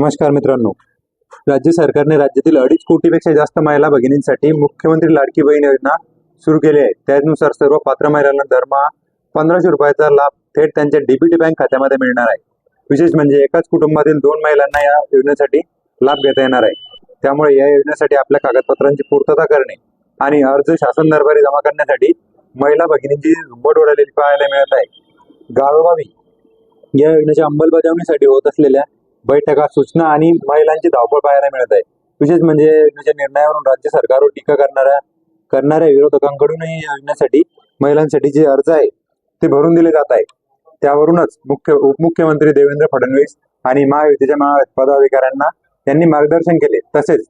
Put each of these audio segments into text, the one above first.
नमस्कार मित्रांनो. राज्य सरकारने राज्यातील अडीच कोटीपेक्षा जास्त महिला भगिनींसाठी मुख्यमंत्री लाडकी बहीण योजना सुरू केली आहे. त्यानुसार सर्व पात्र महिलांना दरमहा पंधराशे रुपयाचा लाभ थेट त्यांच्या डीबीटी बँक खात्यामध्ये मिळणार आहे. विशेष म्हणजे एकाच कुटुंबातील दोन महिलांना या योजनेसाठी लाभ घेता येणार आहे. त्यामुळे या योजनेसाठी आपल्या कागदपत्रांची पूर्तता करणे आणि अर्ज शासन दरबारी जमा करण्यासाठी महिला भगिनींची झुंबड उडालेली पाहायला मिळत आहे. गावोगावी या योजनेच्या अंमलबजावणीसाठी होत असलेल्या बैठका सूचना आणि महिलांची धावपळ पाहायला मिळत आहे. विशेष म्हणजे या योजनेच्या निर्णयावरून राज्य सरकारवर टीका करणाऱ्या करणाऱ्या विरोधकांकडूनही योजनेसाठी महिलांसाठी जे अर्ज आहे ते भरून दिले जात आहे. त्यावरूनच मुख्य उपमुख्यमंत्री देवेंद्र फडणवीस आणि महायुतीच्या महा पदाधिकाऱ्यांना त्यांनी मार्गदर्शन केले. तसेच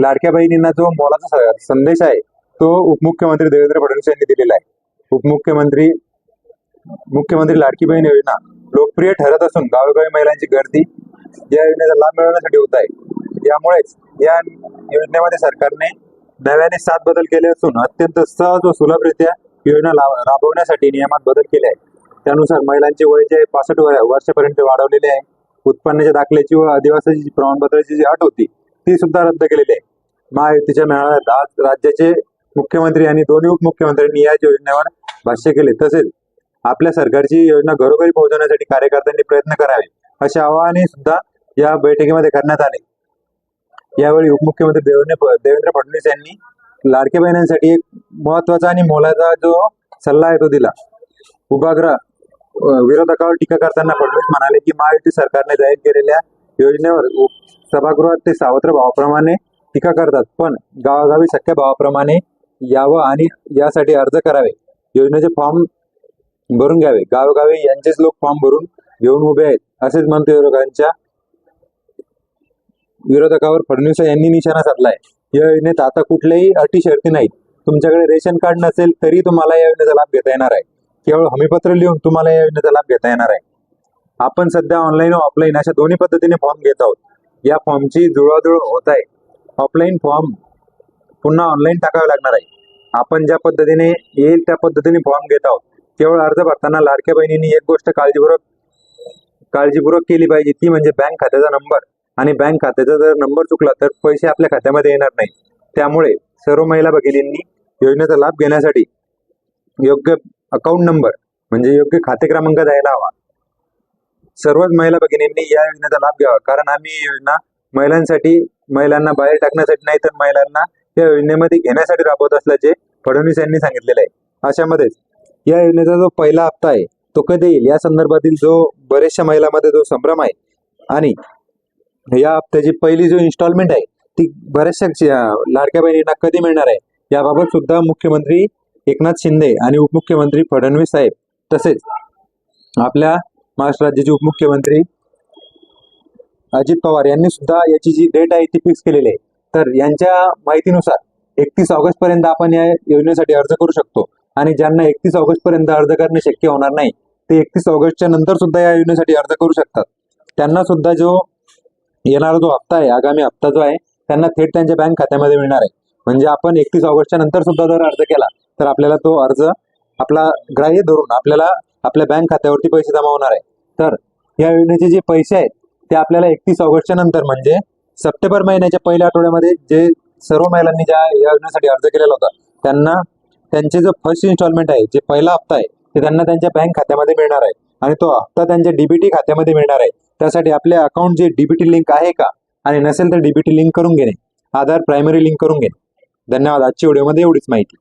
लाडक्या बहिणींना जो मोलाचा स- संदेश आहे तो उपमुख्यमंत्री देवेंद्र फडणवीस यांनी दिलेला आहे. उपमुख्यमंत्री मुख्यमंत्री लाडकी बहीण योजना लोकप्रिय ठरत असून गावोगावी महिलांची गर्दी या योजनेचा लाभ मिळवण्यासाठी होत आहे. यामुळेच या योजनेमध्ये सरकारने नव्याने सात बदल केले असून अत्यंत सहज व सुलभरित्या योजना राबवण्यासाठी नियमात बदल केले आहे त्यानुसार महिलांचे वय जे पासष्ट वर्षापर्यंत वाढवलेले आहे उत्पन्नाच्या दाखल्याची व आदिवासाची प्रमाणपत्राची जी अट होती ती सुद्धा रद्द केलेली आहे. महायुतीच्या मेळाव्यात आज राज्याचे मुख्यमंत्री आणि दोन्ही उपमुख्यमंत्र्यांनी या योजनेवर भाष्य केले. तसेच आपल्या सरकारची योजना घरोघरी पोहोचवण्यासाठी कार्यकर्त्यांनी प्रयत्न करावे. असे आवाहनही सुद्धा या बैठकीमध्ये करण्यात आले. यावेळी उपमुख्यमंत्री देवेंद्र देवेंद्र फडणवीस यांनी लाडक्या बहिणींसाठी एक महत्त्वाचा आणि मोलाचा जो सल्ला आहे तो दिला. उपाग्रह विरोधकावर टीका करताना फडणवीस म्हणाले की महायुती सरकारने जाहीर केलेल्या योजनेवर सभागृहात ते सावत्र भावाप्रमाणे टीका करतात पण गावागावी सख्या भावाप्रमाणे यावं आणि यासाठी अर्ज करावे. योजनेचे फॉर्म भरून घ्यावे. गावोगावी यांचेच लोक फॉर्म भरून घेऊन उभे आहेत. असेच म्हणते विरोधकांच्या. विरोधकावर फडणवीस यांनी निशाणा साधलाय. या योजनेत आता कुठल्याही अटी शर्ती नाहीत. तुमच्याकडे रेशन कार्ड नसेल तरी तुम्हाला या योजनेचा लाभ घेता येणार आहे. केवळ हमीपत्र लिहून तुम्हाला या योजनेचा लाभ घेता येणार आहे. आपण सध्या ऑनलाईन व ऑफलाईन अशा दोन्ही पद्धतीने फॉर्म घेत आहोत. या फॉर्मची जुळवाजुळव होत आहे. ऑफलाईन फॉर्म पुन्हा ऑनलाईन टाकावे लागणार आहे. आपण ज्या पद्धतीने येईल त्या पद्धतीने फॉर्म घेत आहोत. केवळ अर्ज भरताना लाडक्या बहिणींनी एक गोष्ट काळजीपूर्वक काळजीपूर्वक केली पाहिजे. ती म्हणजे बँक खात्याचा नंबर आणि बँक खात्याचा जर नंबर चुकला तर पैसे आपल्या खात्यामध्ये येणार नाही त्यामुळे सर्व महिला भगिनींनी योजनेचा लाभ घेण्यासाठी योग्य अकाउंट नंबर म्हणजे योग्य खाते क्रमांक द्यायला हवा. सर्वच महिला भगिनींनी या योजनेचा लाभ घ्यावा. कारण आम्ही ही योजना महिलांसाठी महिलांना बाहेर टाकण्यासाठी नाही तर महिलांना या योजनेमध्ये घेण्यासाठी राबवत असल्याचे फडणवीस यांनी सांगितलेले आहे. अशामध्येच या योजनेचा जो पहिला हप्ता आहे तो कधी येईल? या संदर्भातील जो बऱ्याचशा महिलांमध्ये जो संभ्रम आहे आणि या हप्त्याची पहिली जो इन्स्टॉलमेंट आहे ती बऱ्याचशा लाडक्या बहिणींना कधी मिळणार आहे? याबाबत सुद्धा मुख्यमंत्री एकनाथ शिंदे आणि उपमुख्यमंत्री फडणवीस साहेब तसेच आपल्या महाराष्ट्र राज्याचे उपमुख्यमंत्री अजित पवार यांनी सुद्धा याची जी डेट आहे ती फिक्स केलेली आहे. तर यांच्या माहितीनुसार एकतीस ऑगस्ट पर्यंत आपण या योजनेसाठी अर्ज करू शकतो. आणि ज्यांना एकतीस ऑगस्ट पर्यंत अर्ज करणे शक्य होणार नाही ते एकतीस ऑगस्टच्या नंतर सुद्धा या योजनेसाठी अर्ज करू शकतात. त्यांना सुद्धा जो येणारा जो हप्ता आहे आगामी हप्ता जो आहे त्यांना थेट त्यांच्या बँक खात्यामध्ये मिळणार आहे. म्हणजे आपण एकतीस ऑगस्टच्या नंतर सुद्धा जर अर्ज केला तर आपल्याला तो अर्ज आपला ग्राह्य धरून आपल्याला आपल्या बँक खात्यावरती पैसे जमा होणार आहे. तर या योजनेचे जे पैसे आहेत ते आपल्याला एकतीस ऑगस्टच्या नंतर म्हणजे सप्टेंबर महिन्याच्या पहिल्या आठवड्यामध्ये जे सर्व महिलांनी ज्या या योजनेसाठी अर्ज केलेला होता त्यांना त्यांचे जो फर्स्ट इन्स्टॉलमेंट आहे जे पहिला हप्ता आहे ते त्यांना त्यांच्या बँक खात्यामध्ये मिळणार आहे. आणि तो हप्ता त्यांच्या डीबीटी खात्यामध्ये मिळणार आहे. त्यासाठी आपले अकाउंट जे डीबीटी लिंक आहे का? आणि नसेल तर डीबीटी लिंक करून घेणे. आधार प्रायमरी लिंक करून घेणे. धन्यवाद. आजच्या व्हिडिओमध्ये एवढीच माहिती.